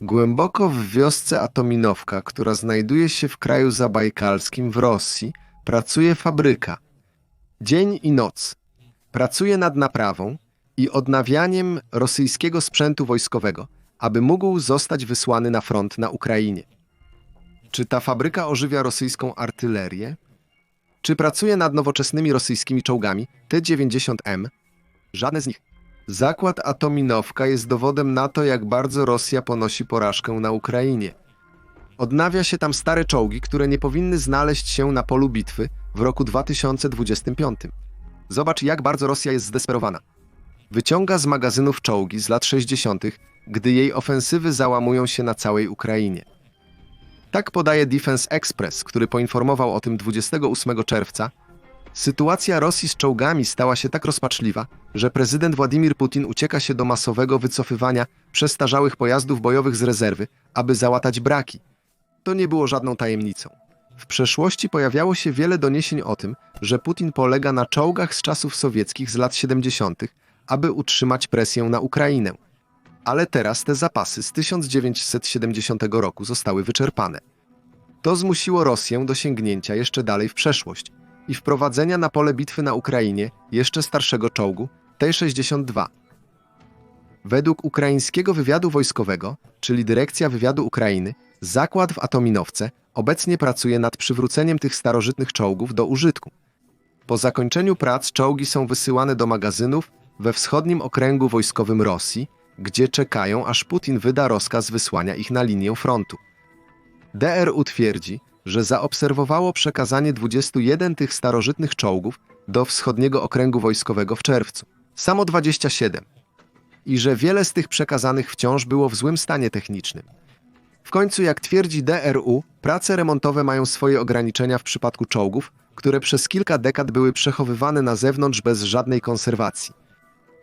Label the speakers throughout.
Speaker 1: Głęboko w wiosce Atominowka, która znajduje się w kraju zabajkalskim w Rosji, pracuje fabryka. Dzień i noc. Pracuje nad naprawą i odnawianiem rosyjskiego sprzętu wojskowego, aby mógł zostać wysłany na front na Ukrainie. Czy ta fabryka ożywia rosyjską artylerię? Czy pracuje nad nowoczesnymi rosyjskimi czołgami T-90M? Żadne z nich. Zakład Atominowka jest dowodem na to, jak bardzo Rosja ponosi porażkę na Ukrainie. Odnawia się tam stare czołgi, które nie powinny znaleźć się na polu bitwy w roku 2025. Zobacz, jak bardzo Rosja jest zdesperowana. Wyciąga z magazynów czołgi z lat 60., gdy jej ofensywy załamują się na całej Ukrainie. Tak podaje Defense Express, który poinformował o tym 28 czerwca. Sytuacja Rosji z czołgami stała się tak rozpaczliwa, że prezydent Władimir Putin ucieka się do masowego wycofywania przestarzałych pojazdów bojowych z rezerwy, aby załatać braki. To nie było żadną tajemnicą. W przeszłości pojawiało się wiele doniesień o tym, że Putin polega na czołgach z czasów sowieckich z lat 70., aby utrzymać presję na Ukrainę. Ale teraz te zapasy z 1970 roku zostały wyczerpane. To zmusiło Rosję do sięgnięcia jeszcze dalej w przeszłość i wprowadzenia na pole bitwy na Ukrainie jeszcze starszego czołgu T-62. Według ukraińskiego wywiadu wojskowego, czyli Dyrekcja Wywiadu Ukrainy, zakład w Atominowce obecnie pracuje nad przywróceniem tych starożytnych czołgów do użytku. Po zakończeniu prac czołgi są wysyłane do magazynów we wschodnim okręgu wojskowym Rosji, gdzie czekają, aż Putin wyda rozkaz wysłania ich na linię frontu. DRU twierdzi, że zaobserwowało przekazanie 21 tych starożytnych czołgów do wschodniego okręgu wojskowego w czerwcu. Samo 27. I że wiele z tych przekazanych wciąż było w złym stanie technicznym. W końcu, jak twierdzi DRU, prace remontowe mają swoje ograniczenia w przypadku czołgów, które przez kilka dekad były przechowywane na zewnątrz bez żadnej konserwacji.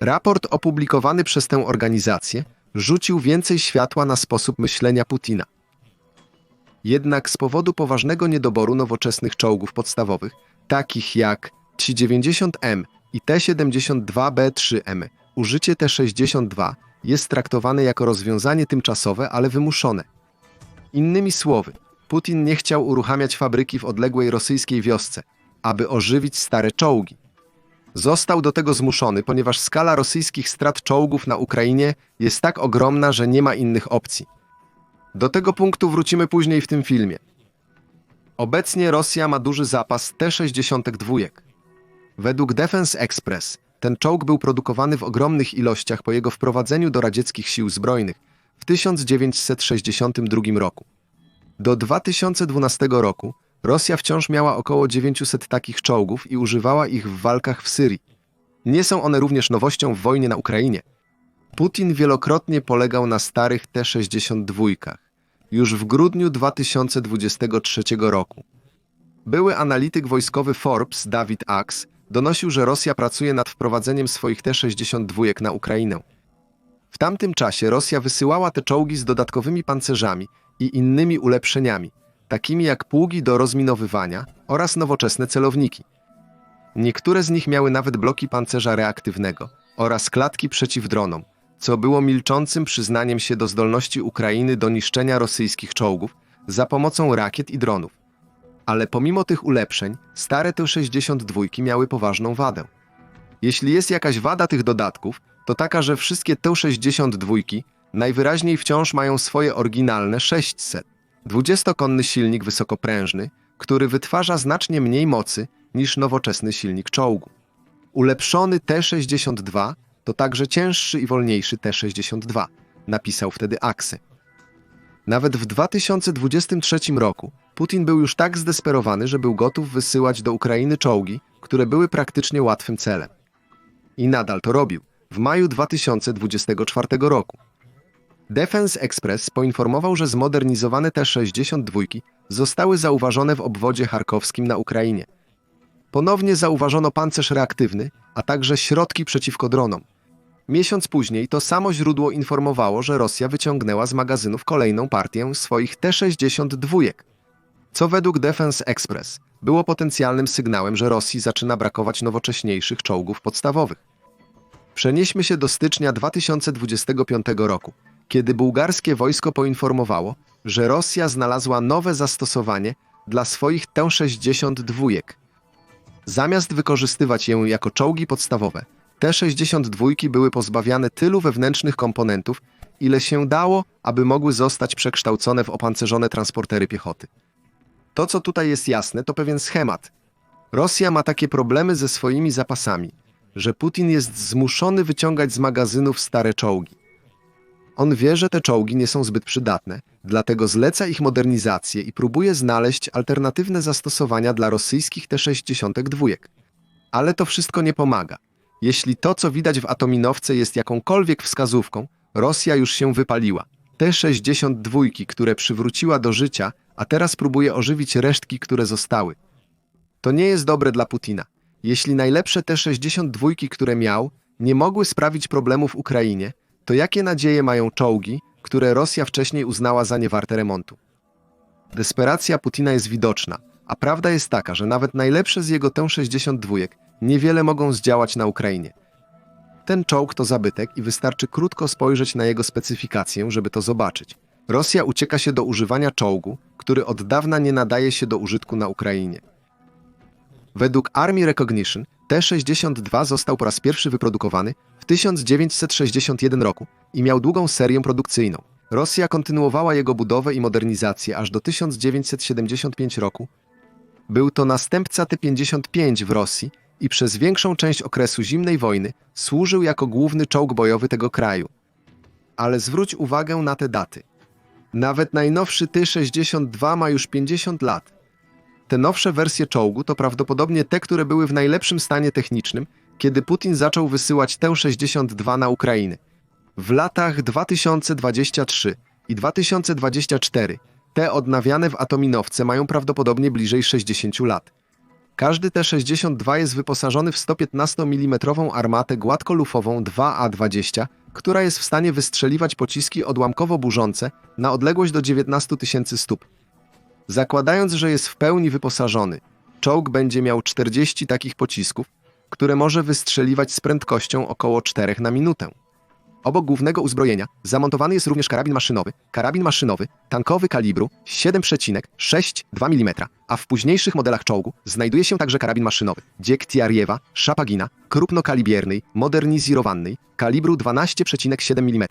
Speaker 1: Raport opublikowany przez tę organizację rzucił więcej światła na sposób myślenia Putina. Jednak z powodu poważnego niedoboru nowoczesnych czołgów podstawowych, takich jak T-90M i T-72B3M, użycie T-62 jest traktowane jako rozwiązanie tymczasowe, ale wymuszone. Innymi słowy, Putin nie chciał uruchamiać fabryki w odległej rosyjskiej wiosce, aby ożywić stare czołgi. Został do tego zmuszony, ponieważ skala rosyjskich strat czołgów na Ukrainie jest tak ogromna, że nie ma innych opcji. Do tego punktu wrócimy później w tym filmie. Obecnie Rosja ma duży zapas T-62. Według Defense Express ten czołg był produkowany w ogromnych ilościach po jego wprowadzeniu do radzieckich sił zbrojnych w 1962 roku. Do 2012 roku Rosja wciąż miała około 900 takich czołgów i używała ich w walkach w Syrii. Nie są one również nowością w wojnie na Ukrainie. Putin wielokrotnie polegał na starych T-62. Już w grudniu 2023 roku. Były analityk wojskowy Forbes, David Axe, donosił, że Rosja pracuje nad wprowadzeniem swoich T-62 na Ukrainę. W tamtym czasie Rosja wysyłała te czołgi z dodatkowymi pancerzami i innymi ulepszeniami, takimi jak pługi do rozminowywania oraz nowoczesne celowniki. Niektóre z nich miały nawet bloki pancerza reaktywnego oraz klatki przeciw dronom, co było milczącym przyznaniem się do zdolności Ukrainy do niszczenia rosyjskich czołgów za pomocą rakiet i dronów. Ale pomimo tych ulepszeń, stare T-62 miały poważną wadę. Jeśli jest jakaś wada tych dodatków, to taka, że wszystkie T-62 najwyraźniej wciąż mają swoje oryginalne 600. 20-konny silnik wysokoprężny, który wytwarza znacznie mniej mocy niż nowoczesny silnik czołgu. Ulepszony T-62 to także cięższy i wolniejszy T-62, napisał wtedy Aksy. Nawet w 2023 roku Putin był już tak zdesperowany, że był gotów wysyłać do Ukrainy czołgi, które były praktycznie łatwym celem. I nadal to robił w maju 2024 roku. Defense Express poinformował, że zmodernizowane T-62 zostały zauważone w obwodzie charkowskim na Ukrainie. Ponownie zauważono pancerz reaktywny, a także środki przeciwko dronom. Miesiąc później to samo źródło informowało, że Rosja wyciągnęła z magazynów kolejną partię swoich T-62, co według Defense Express było potencjalnym sygnałem, że Rosji zaczyna brakować nowocześniejszych czołgów podstawowych. Przenieśmy się do stycznia 2025 roku, kiedy bułgarskie wojsko poinformowało, że Rosja znalazła nowe zastosowanie dla swoich T-62. Zamiast wykorzystywać je jako czołgi podstawowe, T-62 były pozbawiane tylu wewnętrznych komponentów, ile się dało, aby mogły zostać przekształcone w opancerzone transportery piechoty. To, co tutaj jest jasne, to pewien schemat. Rosja ma takie problemy ze swoimi zapasami, że Putin jest zmuszony wyciągać z magazynów stare czołgi. On wie, że te czołgi nie są zbyt przydatne, dlatego zleca ich modernizację i próbuje znaleźć alternatywne zastosowania dla rosyjskich T-62. Ale to wszystko nie pomaga. Jeśli to, co widać w atominowce jest jakąkolwiek wskazówką, Rosja już się wypaliła. T-62, które przywróciła do życia, a teraz próbuje ożywić resztki, które zostały. To nie jest dobre dla Putina. Jeśli najlepsze T-62, które miał, nie mogły sprawić problemów w Ukrainie, to jakie nadzieje mają czołgi, które Rosja wcześniej uznała za niewarte remontu? Desperacja Putina jest widoczna, a prawda jest taka, że nawet najlepsze z jego T-62 niewiele mogą zdziałać na Ukrainie. Ten czołg to zabytek i wystarczy krótko spojrzeć na jego specyfikację, żeby to zobaczyć. Rosja ucieka się do używania czołgu, który od dawna nie nadaje się do użytku na Ukrainie. Według Army Recognition T-62 został po raz pierwszy wyprodukowany w 1961 roku i miał długą serię produkcyjną. Rosja kontynuowała jego budowę i modernizację aż do 1975 roku. Był to następca T-55 w Rosji i przez większą część okresu zimnej wojny służył jako główny czołg bojowy tego kraju. Ale zwróć uwagę na te daty. Nawet najnowszy T-62 ma już 50 lat. Te nowsze wersje czołgu to prawdopodobnie te, które były w najlepszym stanie technicznym, kiedy Putin zaczął wysyłać T-62 na Ukrainę. W latach 2023 i 2024 te odnawiane w atominowce mają prawdopodobnie bliżej 60 lat. Każdy T-62 jest wyposażony w 115 mm armatę gładkolufową 2A20, która jest w stanie wystrzeliwać pociski odłamkowo burzące na odległość do 19 tysięcy stóp. Zakładając, że jest w pełni wyposażony, czołg będzie miał 40 takich pocisków, które może wystrzeliwać z prędkością około 4 na minutę. Obok głównego uzbrojenia zamontowany jest również karabin maszynowy, karabin maszynowy tankowy kalibru 7,62 mm, a w późniejszych modelach czołgu znajduje się także karabin maszynowy Dziektiariewa, Szapagina, krupnokalibiernej, modernizowanej, kalibru 12,7 mm.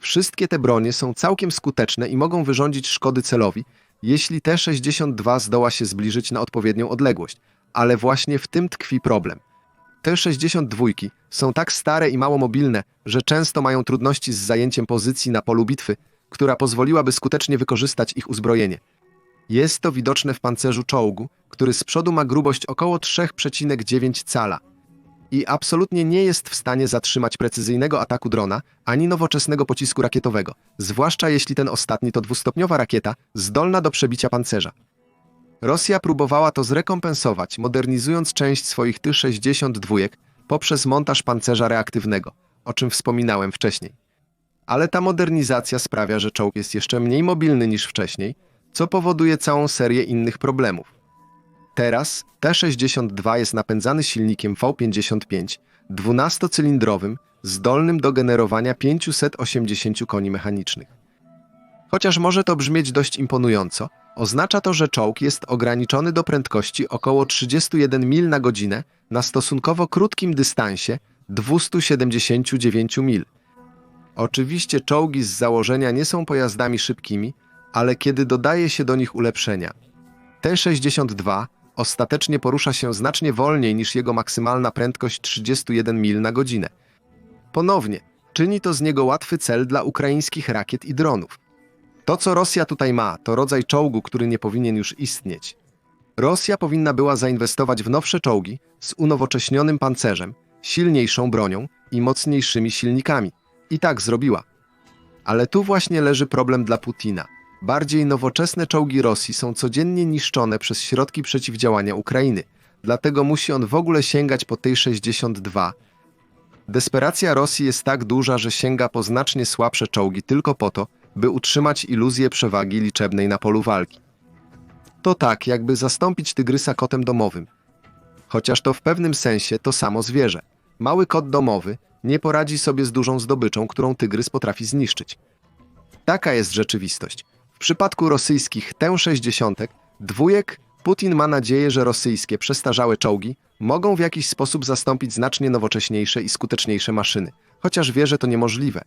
Speaker 1: Wszystkie te bronie są całkiem skuteczne i mogą wyrządzić szkody celowi, jeśli T-62 zdoła się zbliżyć na odpowiednią odległość. Ale właśnie w tym tkwi problem. T-62 są tak stare i mało mobilne, że często mają trudności z zajęciem pozycji na polu bitwy, która pozwoliłaby skutecznie wykorzystać ich uzbrojenie. Jest to widoczne w pancerzu czołgu, który z przodu ma grubość około 3,9 cala i absolutnie nie jest w stanie zatrzymać precyzyjnego ataku drona ani nowoczesnego pocisku rakietowego, zwłaszcza jeśli ten ostatni to dwustopniowa rakieta zdolna do przebicia pancerza. Rosja próbowała to zrekompensować, modernizując część swoich Ty-62 poprzez montaż pancerza reaktywnego, o czym wspominałem wcześniej. Ale ta modernizacja sprawia, że czołg jest jeszcze mniej mobilny niż wcześniej, co powoduje całą serię innych problemów. Teraz T-62 jest napędzany silnikiem V55, 12-cylindrowym, zdolnym do generowania 580 koni mechanicznych. Chociaż może to brzmieć dość imponująco, oznacza to, że czołg jest ograniczony do prędkości około 31 mil na godzinę na stosunkowo krótkim dystansie 279 mil. Oczywiście czołgi z założenia nie są pojazdami szybkimi, ale kiedy dodaje się do nich ulepszenia. T-62 ostatecznie porusza się znacznie wolniej niż jego maksymalna prędkość 31 mil na godzinę. Ponownie, czyni to z niego łatwy cel dla ukraińskich rakiet i dronów. To, co Rosja tutaj ma, to rodzaj czołgu, który nie powinien już istnieć. Rosja powinna była zainwestować w nowsze czołgi z unowocześnionym pancerzem, silniejszą bronią i mocniejszymi silnikami. I tak zrobiła. Ale tu właśnie leży problem dla Putina. Bardziej nowoczesne czołgi Rosji są codziennie niszczone przez środki przeciwdziałania Ukrainy. Dlatego musi on w ogóle sięgać po tej 62. Desperacja Rosji jest tak duża, że sięga po znacznie słabsze czołgi tylko po to, by utrzymać iluzję przewagi liczebnej na polu walki. To tak, jakby zastąpić tygrysa kotem domowym. Chociaż to w pewnym sensie to samo zwierzę. Mały kot domowy nie poradzi sobie z dużą zdobyczą, którą tygrys potrafi zniszczyć. Taka jest rzeczywistość. W przypadku rosyjskich T-60 dwójek Putin ma nadzieję, że rosyjskie przestarzałe czołgi mogą w jakiś sposób zastąpić znacznie nowocześniejsze i skuteczniejsze maszyny, chociaż wie, że to niemożliwe.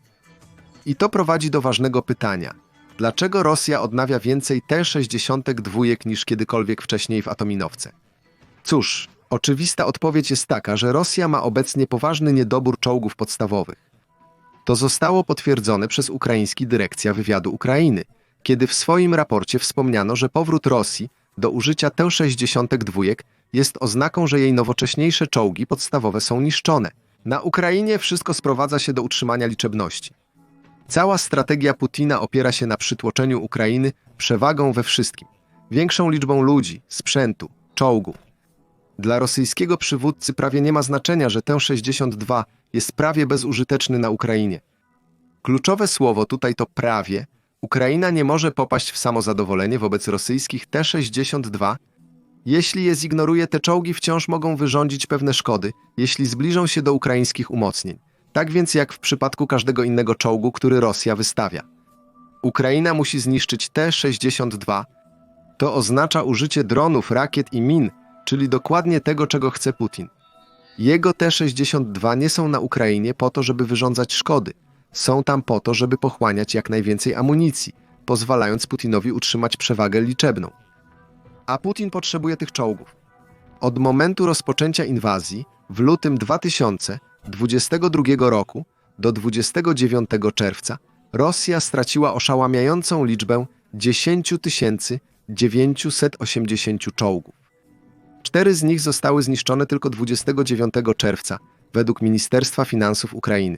Speaker 1: I to prowadzi do ważnego pytania. Dlaczego Rosja odnawia więcej T-60 dwójek niż kiedykolwiek wcześniej w Atominowce? Cóż, oczywista odpowiedź jest taka, że Rosja ma obecnie poważny niedobór czołgów podstawowych. To zostało potwierdzone przez ukraiński Dyrekcja Wywiadu Ukrainy, kiedy w swoim raporcie wspomniano, że powrót Rosji do użycia T-62 jest oznaką, że jej nowocześniejsze czołgi podstawowe są niszczone. Na Ukrainie wszystko sprowadza się do utrzymania liczebności. Cała strategia Putina opiera się na przytłoczeniu Ukrainy przewagą we wszystkim. Większą liczbą ludzi, sprzętu, czołgów. Dla rosyjskiego przywódcy prawie nie ma znaczenia, że T-62 jest prawie bezużyteczny na Ukrainie. Kluczowe słowo tutaj to prawie. Ukraina nie może popaść w samozadowolenie wobec rosyjskich T-62. Jeśli je zignoruje, te czołgi wciąż mogą wyrządzić pewne szkody, jeśli zbliżą się do ukraińskich umocnień. Tak więc jak w przypadku każdego innego czołgu, który Rosja wystawia. Ukraina musi zniszczyć T-62. To oznacza użycie dronów, rakiet i min, czyli dokładnie tego, czego chce Putin. Jego T-62 nie są na Ukrainie po to, żeby wyrządzać szkody. Są tam po to, żeby pochłaniać jak najwięcej amunicji, pozwalając Putinowi utrzymać przewagę liczebną. A Putin potrzebuje tych czołgów. Od momentu rozpoczęcia inwazji w lutym 2022 roku do 29 czerwca Rosja straciła oszałamiającą liczbę 10 980 czołgów. Cztery z nich zostały zniszczone tylko 29 czerwca, według Ministerstwa Finansów Ukrainy.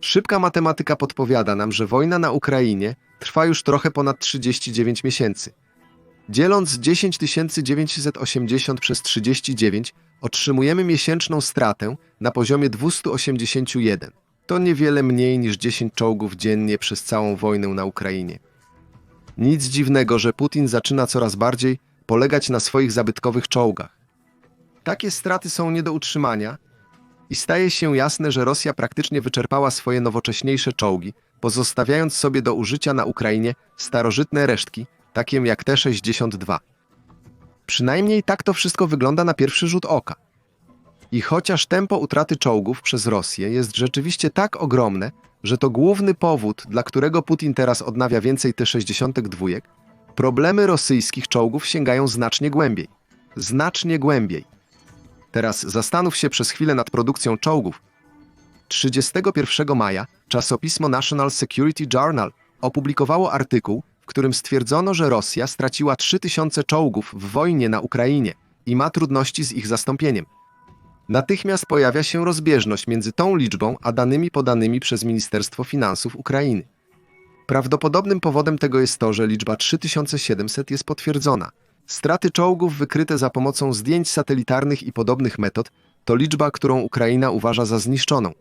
Speaker 1: Szybka matematyka podpowiada nam, że wojna na Ukrainie trwa już trochę ponad 39 miesięcy. Dzieląc 10 980 przez 39, otrzymujemy miesięczną stratę na poziomie 281. To niewiele mniej niż 10 czołgów dziennie przez całą wojnę na Ukrainie. Nic dziwnego, że Putin zaczyna coraz bardziej polegać na swoich zabytkowych czołgach. Takie straty są nie do utrzymania i staje się jasne, że Rosja praktycznie wyczerpała swoje nowocześniejsze czołgi, pozostawiając sobie do użycia na Ukrainie starożytne resztki, takie jak T-62. Przynajmniej tak to wszystko wygląda na pierwszy rzut oka. I chociaż tempo utraty czołgów przez Rosję jest rzeczywiście tak ogromne, że to główny powód, dla którego Putin teraz odnawia więcej T-62, Problemy rosyjskich czołgów sięgają znacznie głębiej. Znacznie głębiej. Teraz zastanów się przez chwilę nad produkcją czołgów. 31 maja czasopismo National Security Journal opublikowało artykuł, którym stwierdzono, że Rosja straciła 3000 czołgów w wojnie na Ukrainie i ma trudności z ich zastąpieniem. Natychmiast pojawia się rozbieżność między tą liczbą a danymi podanymi przez Ministerstwo Finansów Ukrainy. Prawdopodobnym powodem tego jest to, że liczba 3700 jest potwierdzona. Straty czołgów wykryte za pomocą zdjęć satelitarnych i podobnych metod to liczba, którą Ukraina uważa za zniszczoną.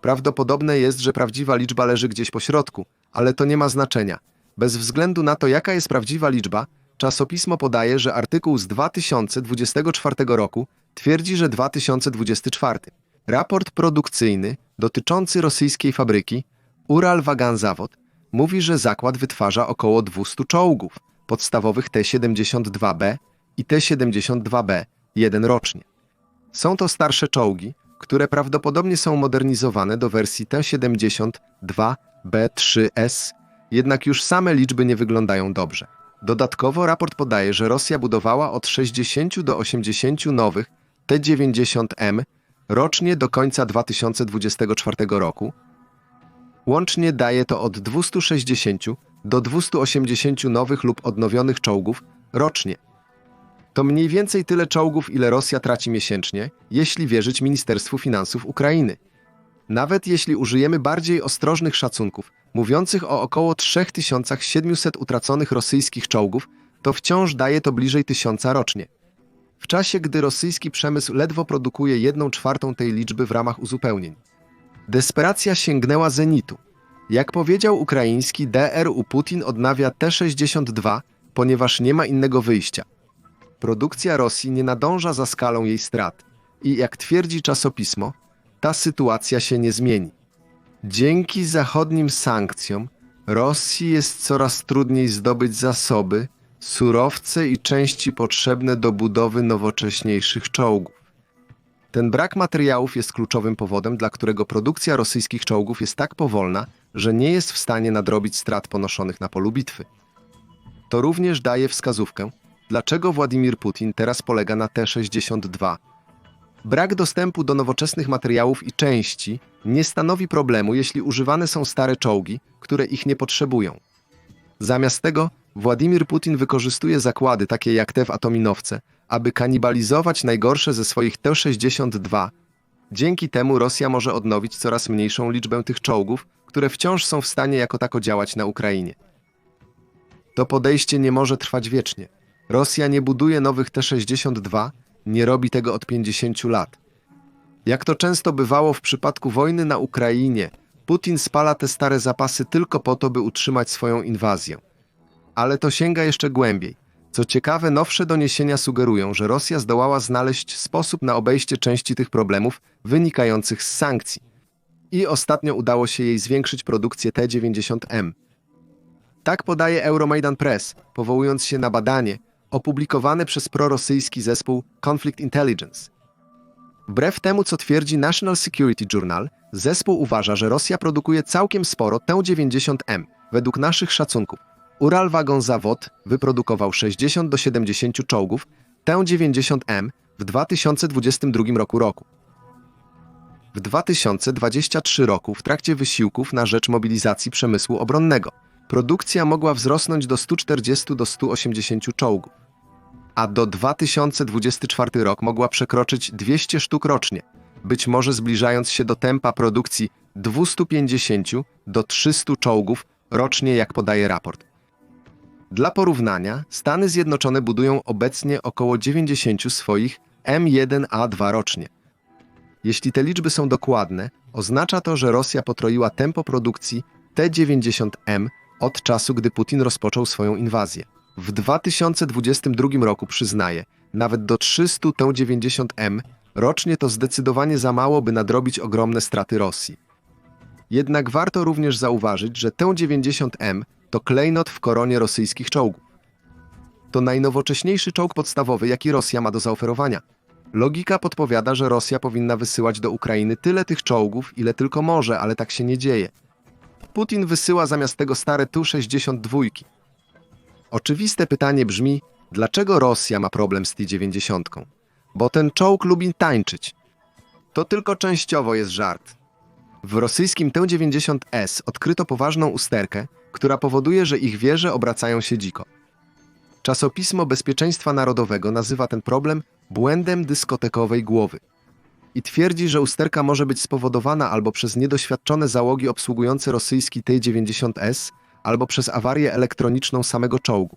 Speaker 1: Prawdopodobne jest, że prawdziwa liczba leży gdzieś po środku, ale to nie ma znaczenia. Bez względu na to, jaka jest prawdziwa liczba, czasopismo podaje, że artykuł z 2024 roku twierdzi, że 2024. Raport produkcyjny dotyczący rosyjskiej fabryki Ural Wagan Zawod mówi, że zakład wytwarza około 200 czołgów podstawowych T-72B i T-72B jeden rocznie. Są to starsze czołgi, które prawdopodobnie są modernizowane do wersji T-72B3S, jednak już same liczby nie wyglądają dobrze. Dodatkowo raport podaje, że Rosja budowała od 60 do 80 nowych T-90M rocznie do końca 2024 roku, Łącznie daje to od 260 do 280 nowych lub odnowionych czołgów rocznie. To mniej więcej tyle czołgów, ile Rosja traci miesięcznie, jeśli wierzyć Ministerstwu Finansów Ukrainy. Nawet jeśli użyjemy bardziej ostrożnych szacunków, mówiących o około 3700 utraconych rosyjskich czołgów, to wciąż daje to bliżej tysiąca rocznie. W czasie, gdy rosyjski przemysł ledwo produkuje jedną czwartą tej liczby w ramach uzupełnień. Desperacja sięgnęła zenitu. Jak powiedział ukraiński DRU, Putin odnawia T-62, ponieważ nie ma innego wyjścia. Produkcja Rosji nie nadąża za skalą jej strat i, jak twierdzi czasopismo, ta sytuacja się nie zmieni. Dzięki zachodnim sankcjom Rosji jest coraz trudniej zdobyć zasoby, surowce i części potrzebne do budowy nowocześniejszych czołgów. Ten brak materiałów jest kluczowym powodem, dla którego produkcja rosyjskich czołgów jest tak powolna, że nie jest w stanie nadrobić strat ponoszonych na polu bitwy. To również daje wskazówkę, dlaczego Władimir Putin teraz polega na T-62. Brak dostępu do nowoczesnych materiałów i części nie stanowi problemu, jeśli używane są stare czołgi, które ich nie potrzebują. Zamiast tego Władimir Putin wykorzystuje zakłady takie jak te w Atominowce, aby kanibalizować najgorsze ze swoich T-62. Dzięki temu Rosja może odnowić coraz mniejszą liczbę tych czołgów, które wciąż są w stanie jako tako działać na Ukrainie. To podejście nie może trwać wiecznie. Rosja nie buduje nowych T-62, nie robi tego od 50 lat. Jak to często bywało w przypadku wojny na Ukrainie, Putin spala te stare zapasy tylko po to, by utrzymać swoją inwazję. Ale to sięga jeszcze głębiej. Co ciekawe, nowsze doniesienia sugerują, że Rosja zdołała znaleźć sposób na obejście części tych problemów wynikających z sankcji. I ostatnio udało się jej zwiększyć produkcję T-90M. Tak podaje Euromaidan Press, powołując się na badanie opublikowane przez prorosyjski zespół Conflict Intelligence. Wbrew temu, co twierdzi National Security Journal, zespół uważa, że Rosja produkuje całkiem sporo T-90M. Według naszych szacunków Ural Wagon Zawod wyprodukował 60 do 70 czołgów T-90M w 2022 roku. roku. W 2023 roku w trakcie wysiłków na rzecz mobilizacji przemysłu obronnego produkcja mogła wzrosnąć do 140 do 180 czołgów, a do 2024 rok mogła przekroczyć 200 sztuk rocznie, być może zbliżając się do tempa produkcji 250 do 300 czołgów rocznie, jak podaje raport. Dla porównania, Stany Zjednoczone budują obecnie około 90 swoich M1A2 rocznie. Jeśli te liczby są dokładne, oznacza to, że Rosja potroiła tempo produkcji T-90M od czasu, gdy Putin rozpoczął swoją inwazję. W 2022 roku przyznaje, nawet do 300 T-90M rocznie to zdecydowanie za mało, by nadrobić ogromne straty Rosji. Jednak warto również zauważyć, że T-90M to klejnot w koronie rosyjskich czołgów. To najnowocześniejszy czołg podstawowy, jaki Rosja ma do zaoferowania. Logika podpowiada, że Rosja powinna wysyłać do Ukrainy tyle tych czołgów, ile tylko może, ale tak się nie dzieje. Putin wysyła zamiast tego stare Tu-62. Oczywiste pytanie brzmi, dlaczego Rosja ma problem z T-90? Bo ten czołg lubi tańczyć. To tylko częściowo jest żart. W rosyjskim T-90S odkryto poważną usterkę, która powoduje, że ich wieże obracają się dziko. Czasopismo Bezpieczeństwa Narodowego nazywa ten problem błędem dyskotekowej głowy i twierdzi, że usterka może być spowodowana albo przez niedoświadczone załogi obsługujące rosyjski T-90S, albo przez awarię elektroniczną samego czołgu.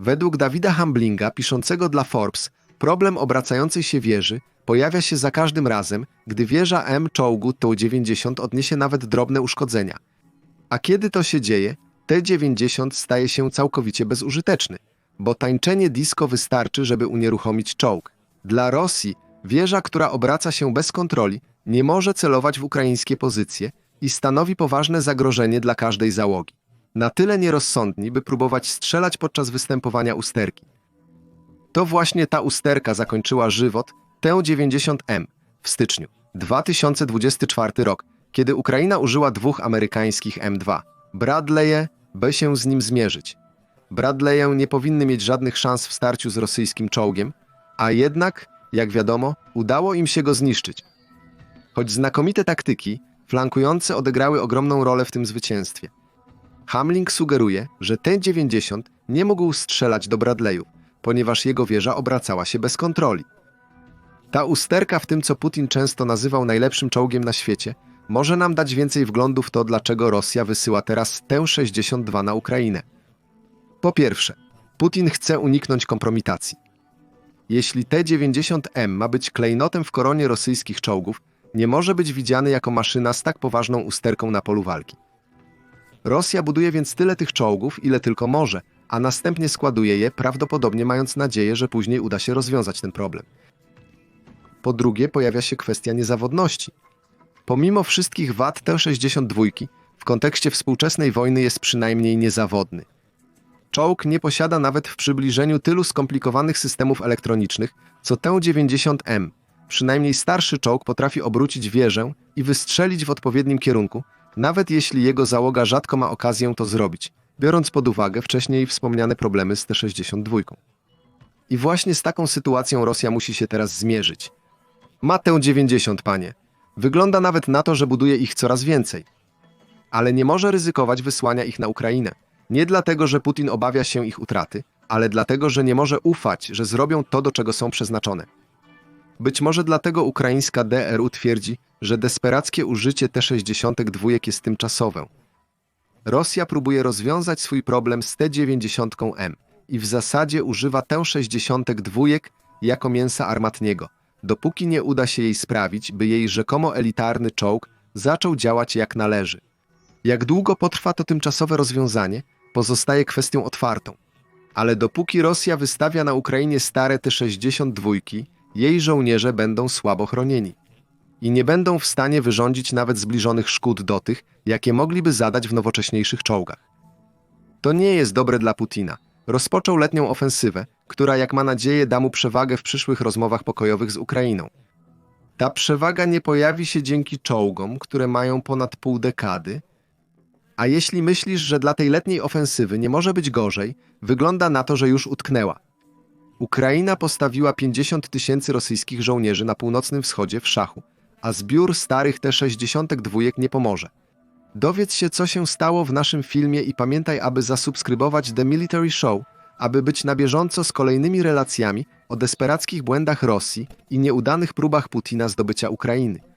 Speaker 1: Według Dawida Hamblinga, piszącego dla Forbes, problem obracającej się wieży pojawia się za każdym razem, gdy wieża M czołgu T-90 odniesie nawet drobne uszkodzenia. A kiedy to się dzieje, T-90 staje się całkowicie bezużyteczny, bo tańczenie disco wystarczy, żeby unieruchomić czołg. Dla Rosji wieża, która obraca się bez kontroli, nie może celować w ukraińskie pozycje i stanowi poważne zagrożenie dla każdej załogi. Na tyle nierozsądni, by próbować strzelać podczas występowania usterki. To właśnie ta usterka zakończyła żywot T-90M w styczniu 2024 rok, kiedy Ukraina użyła dwóch amerykańskich M2. Bradley'e, by się z nim zmierzyć. Bradley'e nie powinny mieć żadnych szans w starciu z rosyjskim czołgiem, a jednak, jak wiadomo, udało im się go zniszczyć. Choć znakomite taktyki, flankujące odegrały ogromną rolę w tym zwycięstwie. Hamling sugeruje, że T-90 nie mógł strzelać do Bradley'u, ponieważ jego wieża obracała się bez kontroli. Ta usterka w tym, co Putin często nazywał najlepszym czołgiem na świecie, może nam dać więcej wglądu w to, dlaczego Rosja wysyła teraz T-62 na Ukrainę. Po pierwsze, Putin chce uniknąć kompromitacji. Jeśli T-90M ma być klejnotem w koronie rosyjskich czołgów, nie może być widziany jako maszyna z tak poważną usterką na polu walki. Rosja buduje więc tyle tych czołgów, ile tylko może, a następnie składuje je, prawdopodobnie mając nadzieję, że później uda się rozwiązać ten problem. Po drugie, pojawia się kwestia niezawodności. Pomimo wszystkich wad T-62, w kontekście współczesnej wojny jest przynajmniej niezawodny. Czołg nie posiada nawet w przybliżeniu tylu skomplikowanych systemów elektronicznych, co T-90M. Przynajmniej starszy czołg potrafi obrócić wieżę i wystrzelić w odpowiednim kierunku, nawet jeśli jego załoga rzadko ma okazję to zrobić, biorąc pod uwagę wcześniej wspomniane problemy z T-62. I właśnie z taką sytuacją Rosja musi się teraz zmierzyć. Ma T-90, panie. Wygląda nawet na to, że buduje ich coraz więcej. Ale nie może ryzykować wysłania ich na Ukrainę. Nie dlatego, że Putin obawia się ich utraty, ale dlatego, że nie może ufać, że zrobią to, do czego są przeznaczone. Być może dlatego ukraińska DRU twierdzi, że desperackie użycie T-62 jest tymczasowe. Rosja próbuje rozwiązać swój problem z T-90M i w zasadzie używa T-62 jako mięsa armatniego, dopóki nie uda się jej sprawić, by jej rzekomo elitarny czołg zaczął działać jak należy. Jak długo potrwa to tymczasowe rozwiązanie, pozostaje kwestią otwartą. Ale dopóki Rosja wystawia na Ukrainie stare T-62, jej żołnierze będą słabo chronieni i nie będą w stanie wyrządzić nawet zbliżonych szkód do tych, jakie mogliby zadać w nowocześniejszych czołgach. To nie jest dobre dla Putina. Rozpoczął letnią ofensywę, która, jak ma nadzieję, da mu przewagę w przyszłych rozmowach pokojowych z Ukrainą. Ta przewaga nie pojawi się dzięki czołgom, które mają ponad pół dekady, a jeśli myślisz, że dla tej letniej ofensywy nie może być gorzej, wygląda na to, że już utknęła. Ukraina postawiła 50 tysięcy rosyjskich żołnierzy na północnym wschodzie w szachu, a zbiór starych T-62 nie pomoże. Dowiedz się, co się stało w naszym filmie i pamiętaj, aby zasubskrybować The Military Show, aby być na bieżąco z kolejnymi relacjami o desperackich błędach Rosji i nieudanych próbach Putina zdobycia Ukrainy.